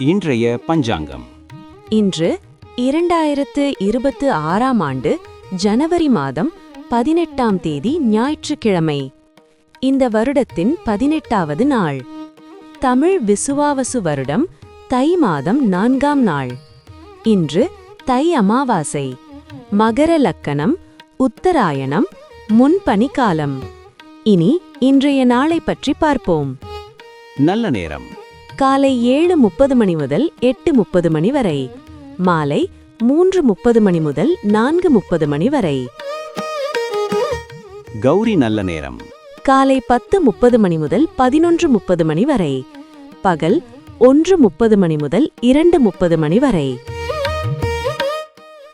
இன்றைய பஞ்சாங்கம். இன்று இரண்டாயிரத்து இருபத்து ஆறாம் ஆண்டு ஜனவரி மாதம் பதினெட்டாம் தேதி ஞாயிற்றுக்கிழமை. இந்த வருடத்தின் பதினெட்டாவது நாள். தமிழ் விசுவாவசு வருடம் தை மாதம் நான்காம் நாள். இன்று தை அமாவாசை. மகர லக்கணம் உத்தராயணம் முன்பனிக்காலம் இனி இன்றைய நாளை பற்றி பார்ப்போம். நல்ல நேரம். காலை ஏழு முப்பது மணி முதல் எட்டு முப்பது மணி வரை. மாலை மூன்று முப்பது மணி முதல் நான்கு முப்பது மணி வரை. கௌரி நல்ல நேரம். காலை பத்து முப்பது மணி முதல் பதினொன்று முப்பது மணி வரை. பகல் ஒன்று முப்பது மணி முதல் இரண்டு முப்பது மணி வரை.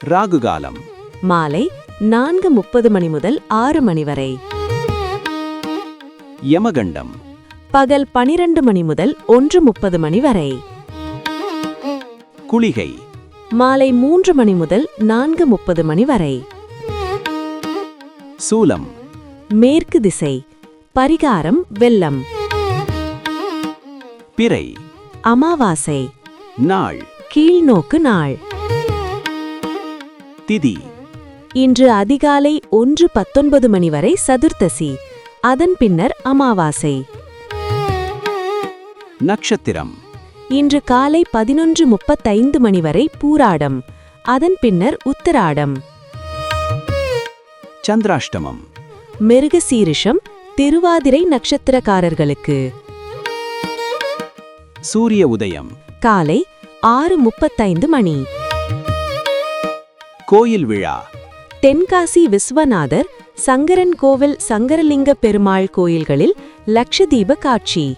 ராகு காலம். மாலை நான்கு முப்பது மணி முதல் ஆறு மணி வரை. யமகண்டம். பகல் பனிரண்டு மணி முதல் ஒன்று முப்பது மணி வரை. குளிகை. மாலை மூன்று மணி முதல் நான்கு முப்பது மணி வரை. சூலம். மேற்கு திசை. பரிகாரம் வெள்ளம். பிறை. அமாவாசை. நாள். கீழ்நோக்கு நாள். திதி. இன்று அதிகாலை ஒன்று பத்தொன்பது மணி வரை சதுர்த்தசி. அதன் பின்னர் அமாவாசை. நட்சத்திரம். இன்று காலை பதினொன்று முப்பத்தைந்து மணி வரை பூராடம். அதன் பின்னர் உத்தராடம். சந்திராஷ்டமம். மிருகசீரிஷம் திருவாதிரை நட்சத்திரக்காரர்களுக்கு. சூரிய உதயம். காலை ஆறு முப்பத்தைந்து மணி. கோயில் விழா. தென்காசி விஸ்வநாதர் சங்கரன் கோவில் சங்கரலிங்க பெருமாள் கோயில்களில் லட்சதீப காட்சி.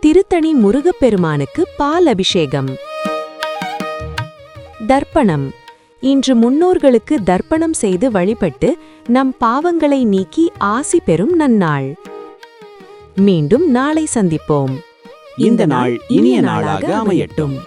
திருத்தணி முருகப்பெருமானுக்கு பால் அபிஷேகம் தர்ப்பணம். இன்று முன்னோர்களுக்கு தர்ப்பணம் செய்து வழிபட்டு நம் பாவங்களை நீக்கி ஆசி பெறும் நன்னாள். மீண்டும் நாளை சந்திப்போம். இந்த நாள் இனிய நாளாக அமையட்டும்.